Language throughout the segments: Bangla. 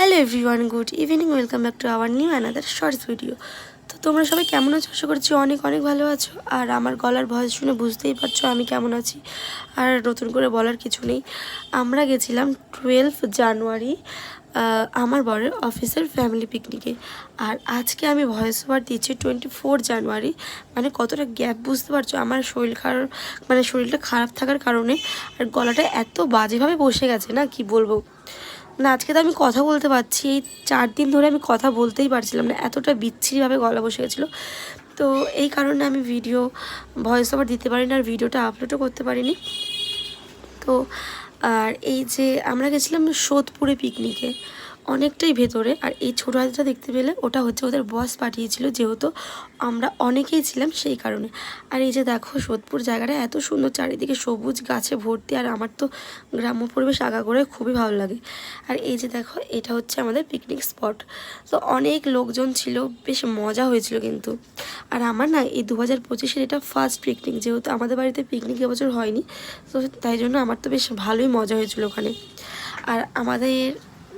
Hello everyone good evening welcome back to our new another shorts video তো তোমরা সবাই কেমন আছো? আশা করছি অনেক অনেক ভালো আছো। আর আমার গলার ভয়েস শুনে বুঝতেই পারছ আমি কেমন আছি। আর নতুন করে বলার কিছু নেই। আমরা গেছিলাম টুয়েলভ জানুয়ারি আমার বরের অফিসের ফ্যামিলি পিকনিকে আর আজকে আমি ভয়েস ওভার দিচ্ছি টোয়েন্টি ফোর জানুয়ারি মানে কতটা গ্যাপ বুঝতে পারছ? আমার শরীর খারাপ মানে শরীরটা খারাপ থাকার কারণে আর গলাটা এত বাজেভাবে বসে গেছে না? কি বলব? না, আজকে তো আমি কথা বলতে পারছি। এই চার দিন ধরে আমি কথা বলতেই পারছিলাম না, এতটা বিচ্ছিরিভাবে গলা বসে গেছিল। তো এই কারণে আমি ভিডিও ভয়েস ওভার দিতে পারিনি আর ভিডিওটা আপলোডও করতে পারিনি। তো আর এই যে আমরা গেছিলাম সোদপুরে পিকনিকে অনেকটাই ভেতরে। আর এই ছোটো হাতিটা দেখতে পেলে ওটা হচ্ছে ওদের বস পাঠিয়েছিল, যেহেতু আমরা অনেকেই ছিলাম সেই কারণে। আর এই যে দেখো সোদপুর জায়গাটা, এত সুন্দর চারিদিকে সবুজ গাছে ভর্তি, আর আমার তো গ্রাম্য পরিবেশ আগা করে খুবই ভালো লাগে। আর এই যে দেখো, এটা হচ্ছে আমাদের পিকনিক স্পট তো অনেক লোকজন ছিল, বেশ মজা হয়েছিল কিন্তু। আর আমার না এই দু হাজার পঁচিশের এটা ফার্স্ট পিকনিক যেহেতু আমাদের বাড়িতে পিকনিক এবছর হয়নি, তো তাই জন্য আমার তো বেশ ভালোই মজা হয়েছিল ওখানে। আর আমাদের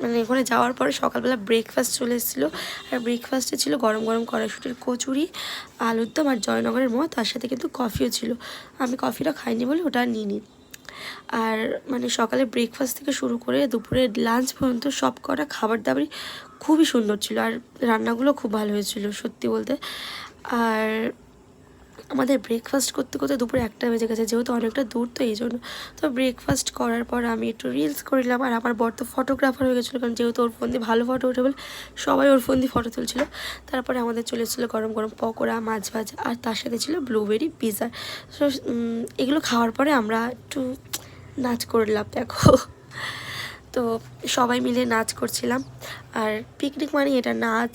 মানে ওখানে যাওয়ার পরে সকালবেলা ব্রেকফাস্ট চলে এসেছিল। আর ব্রেকফাস্টে ছিল গরম গরম কড়াইশুটির কচুরি আলুর দম আর জয়নগরের মোয়া, তার সাথে কিন্তু কফিও ছিল। আমি কফিটা খাইনি বলে ওটা নিইনি। আর মানে সকালে ব্রেকফাস্ট থেকে শুরু করে দুপুরে লাঞ্চ পর্যন্ত সব কটা খাবার দাবারই খুবই সুন্দর ছিল। আর রান্নাগুলো খুব ভালো হয়েছিল সত্যি বলতে। আর আমাদের ব্রেকফাস্ট করতে করতে দুপুরে একটা বেজে গেছে, যেহেতু অনেকটা দূর তো এই জন্য। তো ব্রেকফাস্ট করার পর আমি একটু রিলস করলাম, আর আমার বর তো ফটোগ্রাফার হয়ে গেছিল, কারণ যেহেতু ওর ফোন দিয়ে ভালো ফটো ওঠে বলে সবাই ওর ফোন দিয়ে ফটো তুলছিল। তারপরে আমাদের চলে এসেছিল গরম গরম পকোড়া, মাছ ভাজা, আর তার সাথে ছিল ব্লুবেরি পিজা সো এগুলো খাওয়ার পরে আমরা একটু নাচ করলাম, দেখো। তো সবাই মিলে নাচ করছিলাম, আর পিকনিক মানে এটা, নাচ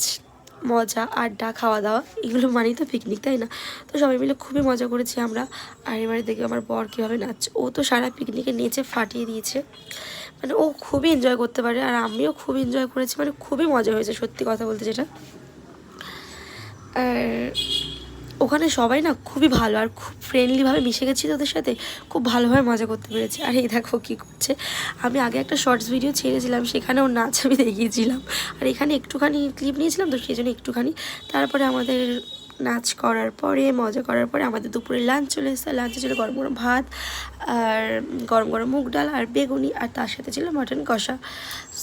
মজা, আড্ডা খাওয়া দাওয়া এগুলো মানেই তো পিকনিক তাই না? তো সবাই মিলে খুবই মজা করেছি আমরা। আর এবারে দেখি আমার বর কীভাবে নাচছে। ও তো সারা পিকনিকে নেচে ফাটিয়ে দিয়েছে। মানে ও খুবই এনজয় করতে পারে, আর আমিও খুব এনজয় করেছি। মানে খুবই মজা হয়েছে, সত্যি কথা বলতে যেটা। আর ওখানে সবাই না খুবই ভালো আর খুব ফ্রেন্ডলিভাবে মিশে গেছি তোদের সাথে। খুব ভালোভাবে মজা করতে পেরেছি। আর, এই দেখো কী করছে। আমি আগে একটা শর্টস ভিডিও ছেড়েছিলাম, সেখানে ওর নাচ আমি দেখিয়েছিলাম। আর এখানে একটুখানি ক্লিপ নিয়েছিলাম তো সেই জন্য একটুখানি। তারপরে আমাদের নাচ করার পরে, মজা করার পরে আমাদের দুপুরে লাঞ্চ চলে এসেছে। লাঞ্চে ছিল গরম গরম ভাত আর গরম গরম মুগ ডাল আর বেগুনি আর তার সাথে ছিল মাটন কষা।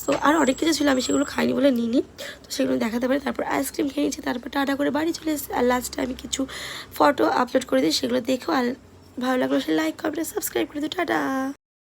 তো আর অনেক কিছু ছিল, আমি সেগুলো খাইনি বলে নিইনি। তো সেগুলো দেখাতে পারি। তারপর আইসক্রিম খেয়ে নিয়েছি, তারপর টাটা করে বাড়ি চলে এসেছি। আর লাস্টে আমি কিছু ফটো আপলোড করে দিই সেগুলো দেখো। আর ভালো লাগল সে লাইক কমেন্ট সাবস্ক্রাইব করে দিও। টাটা!